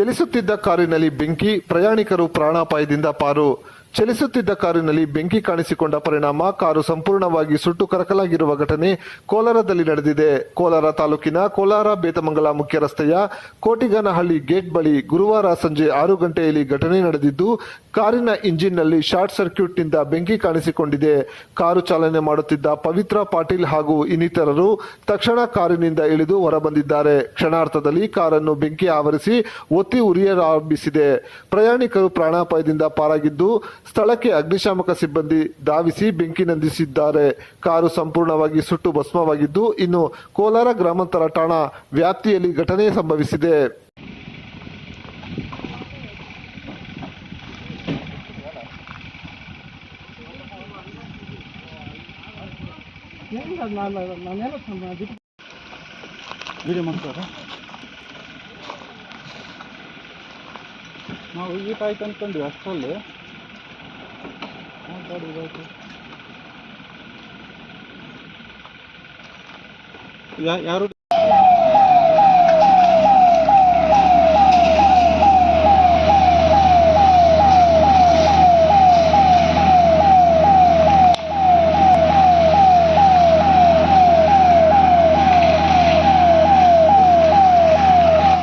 ಚಲಿಸುತ್ತಿದ್ದ ಕಾರಿನಲ್ಲಿ ಬೆಂಕಿ ಪ್ರಯಾಣಿಕರು ಪ್ರಾಣಾಪಾಯದಿಂದ ಪಾರು ಚಲಿಸುತ್ತಿದ್ದ ಕಾರಿನಲ್ಲಿ ಬೆಂಕಿ ಕಾಣಿಸಿಕೊಂಡ ಪರಿಣಾಮ. ಕಾರು ಸಂಪೂರ್ಣವಾಗಿ ಸುಟ್ಟು ಕರಕಲಾಗಿರುವ ಘಟನೆ ಕೋಲಾರದಲ್ಲಿ ನಡೆದಿದೆ. ಕೋಲಾರ ತಾಲೂಕಿನ ಕೋಲಾರ ಬೇತಮಂಗಲ ಮುಖ್ಯ ರಸ್ತೆಯ ಕೋಟಿಗನಹಳ್ಳಿ ಗೇಟ್ ಬಳಿ ಗುರುವಾರ ಸಂಜೆ ಆರು ಗಂಟೆಯಲ್ಲಿ ಘಟನೆ ನಡೆದಿದ್ದು, ಕಾರಿನ ಇಂಜಿನ್ನಲ್ಲಿ ಶಾರ್ಟ್ ಸರ್ಕ್ಯೂಟ್ನಿಂದ ಬೆಂಕಿ ಕಾಣಿಸಿಕೊಂಡಿದೆ. ಕಾರು ಚಾಲನೆ ಮಾಡುತ್ತಿದ್ದ ಪವಿತ್ರ ಪಾಟೀಲ್ ಹಾಗೂ ಇನ್ನಿತರರು ತಕ್ಷಣ ಕಾರಿನಿಂದ ಇಳಿದು ಹೊರಬಂದಿದ್ದಾರೆ. ಕ್ಷಣಾರ್ಥದಲ್ಲಿ ಕಾರನ್ನು ಬೆಂಕಿ ಆವರಿಸಿ ಒತ್ತಿ ಉರಿಯಲಾರಂಭಿಸಿದೆ. ಪ್ರಯಾಣಿಕರು ಪ್ರಾಣಾಪಾಯದಿಂದ ಪಾರಾಗಿದ್ದು ಸ್ಥಳಕ್ಕೆ ಅಗ್ನಿಶಾಮಕ ಸಿಬ್ಬಂದಿ ಧಾವಿಸಿ ಬೆಂಕಿ ನಂದಿಸಿದ್ದಾರೆ. ಕಾರು ಸಂಪೂರ್ಣವಾಗಿ ಸುಟ್ಟು ಭಸ್ಮವಾಗಿದ್ದು, ಇನ್ನು ಕೋಲಾರ ಗ್ರಾಮಾಂತರ ಠಾಣಾ ವ್ಯಾಪ್ತಿಯಲ್ಲಿ ಘಟನೆ ಸಂಭವಿಸಿದೆ. ನಾವು ಈಟ್ ಆಯ್ತು ಅಂತಂದ್ವಿ ಅಷ್ಟರಲ್ಲಿ. ಮಾತಾಡಿ ಇದಾಯ್ತು ಯಾ- ಯಾರು